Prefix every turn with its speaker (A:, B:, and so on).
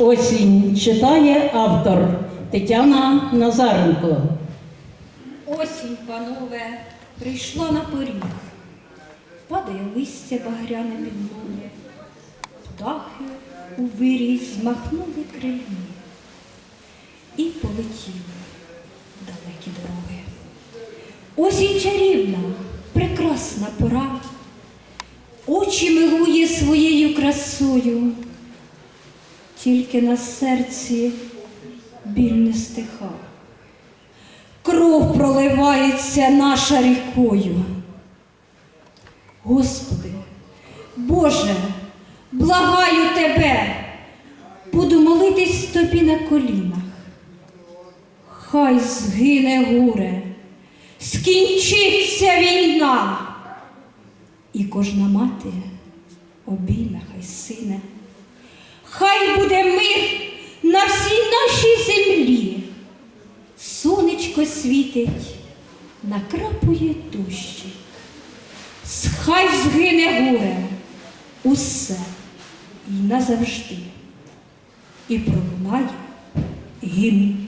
A: осінь читає автор Тетяна Назаренко.
B: Осінь, панове, прийшла на поріг. Падає листя багряне під ноги. Птахи у вирій змахнули крильми і полетіли в далекі дороги. Осінь чарівна, прекрасна пора, очі милує своєю красою, тільки на серці біль не стихав. Кров проливається наша рікою. Господи, Боже, благаю Тебе, буду молитись Тобі на колінах. Хай згине горе, скінчиться війна, і кожна мати обійме хай сине. Хай Сонечко світить, накрапує дощі. Хай згине горе усе і назавжди. І пролунає гімн